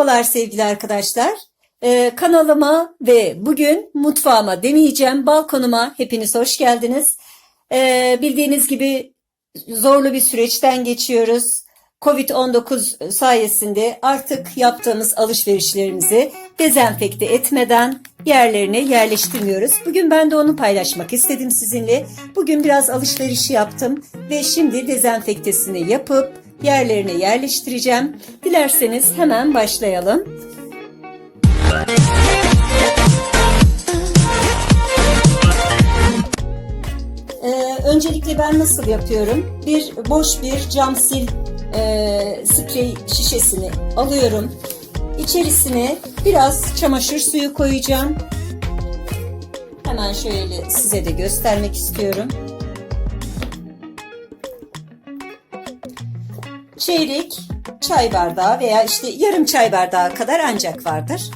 Merhabalar sevgili arkadaşlar. Ee, kanalıma ve bugün mutfağıma demeyeceğim balkonuma hepiniz hoş geldiniz. Ee, bildiğiniz gibi zorlu bir süreçten geçiyoruz. Covid-19 sayesinde artık yaptığımız alışverişlerimizi dezenfekte etmeden yerlerine yerleştirmiyoruz. Bugün ben de onu paylaşmak istedim sizinle. Bugün biraz alışveriş yaptım ve şimdi dezenfektesini yapıp yerlerine yerleştireceğim. Dilerseniz hemen başlayalım. Ee, öncelikle ben nasıl yapıyorum? Bir boş bir cam sil e, sprey şişesini alıyorum. İçerisine biraz çamaşır suyu koyacağım. Hemen şöyle size de göstermek istiyorum. Çeyrek çay bardağı veya işte yarım çay bardağı kadar ancak vardır.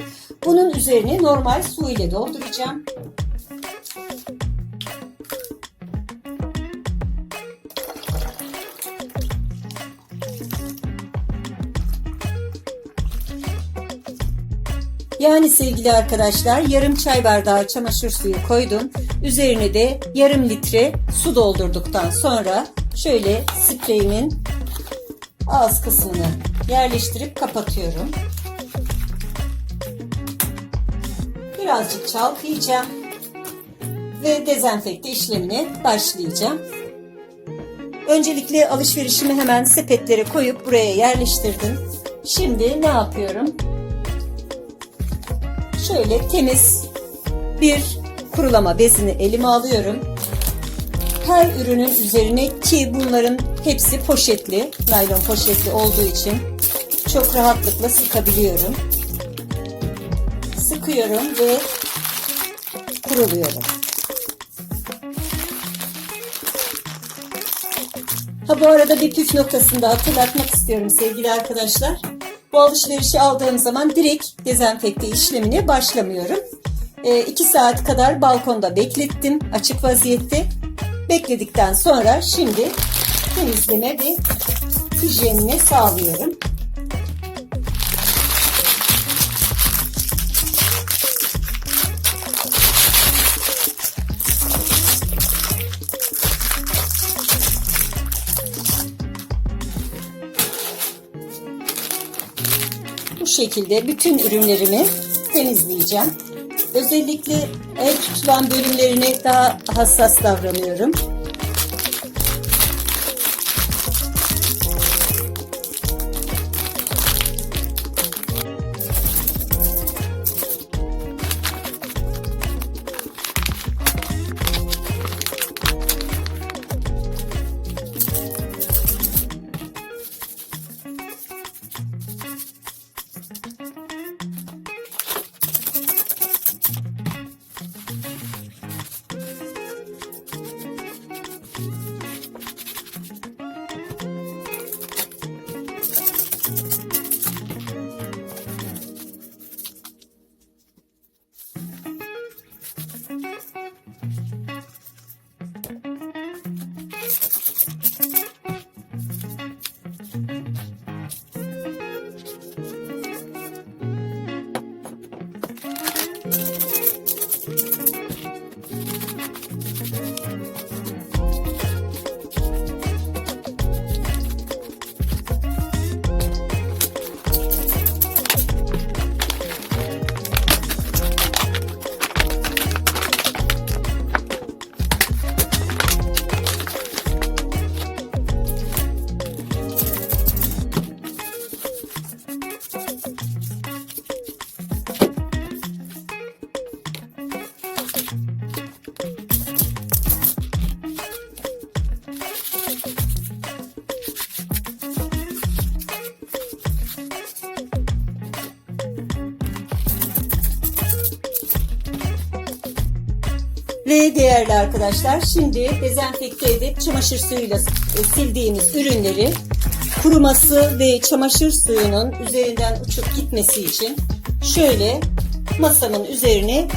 Bunun üzerine normal su ile dolduracağım. Yani sevgili arkadaşlar yarım çay bardağı çamaşır suyu koydum. Üzerine de yarım litre su doldurduktan sonra şöyle spreyimin ağız kısmını yerleştirip kapatıyorum. Birazcık çalkalayacağım ve dezenfekte işlemine başlayacağım. Öncelikle alışverişimi hemen sepetlere koyup buraya yerleştirdim. Şimdi ne yapıyorum? Şöyle temiz bir kurulama bezini elime alıyorum. Her ürünün üzerine ki bunların hepsi poşetli, naylon poşetli olduğu için çok rahatlıkla sıkabiliyorum. Sıkıyorum ve kuruluyorum. Ha bu arada bir püf noktasını da hatırlatmak istiyorum sevgili arkadaşlar. Bu alışverişi aldığım zaman direkt dezenfekte işlemine başlamıyorum. 2 saat kadar balkonda beklettim açık vaziyette. Bekledikten sonra şimdi temizleme ve hijyenini sağlıyorum. Bu şekilde bütün ürünlerimi temizleyeceğim. Özellikle el tutulan bölümlerine daha hassas davranıyorum. Ve değerli arkadaşlar şimdi dezenfekte edip çamaşır suyuyla e, sildiğimiz ürünleri kuruması ve çamaşır suyunun üzerinden uçup gitmesi için şöyle masamın üzerine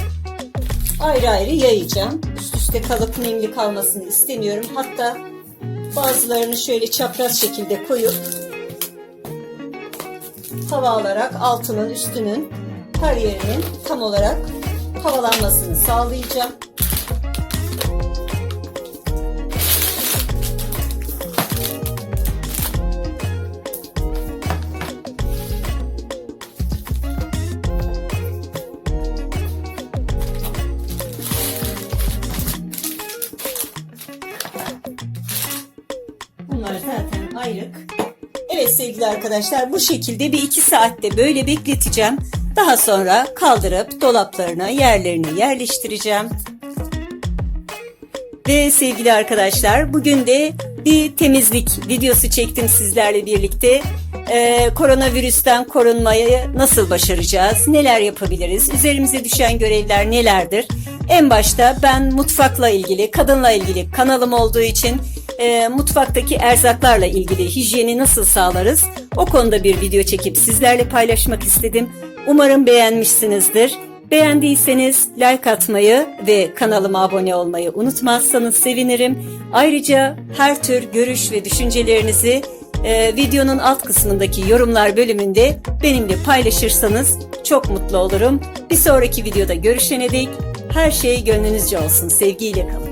ayrı ayrı yayacağım. Üst üste kalıp nemli kalmasını istemiyorum. Hatta bazılarını şöyle çapraz şekilde koyup tava alarak altının üstünün her yerinin tam olarak havalanmasını sağlayacağım. Ayrık. Evet sevgili arkadaşlar bu şekilde bir iki saatte böyle bekleteceğim. Daha sonra kaldırıp dolaplarına yerlerine yerleştireceğim. Ve sevgili arkadaşlar bugün de bir temizlik videosu çektim sizlerle birlikte. Ee, koronavirüsten korunmayı nasıl başaracağız? Neler yapabiliriz? Üzerimize düşen görevler nelerdir? En başta ben mutfakla ilgili, kadınla ilgili kanalım olduğu için e, mutfaktaki erzaklarla ilgili hijyeni nasıl sağlarız? O konuda bir video çekip sizlerle paylaşmak istedim. Umarım beğenmişsinizdir. Beğendiyseniz like atmayı ve kanalıma abone olmayı unutmazsanız sevinirim. Ayrıca her tür görüş ve düşüncelerinizi e, videonun alt kısmındaki yorumlar bölümünde benimle paylaşırsanız çok mutlu olurum. Bir sonraki videoda görüşene dek her şey gönlünüzce olsun. Sevgiyle kalın.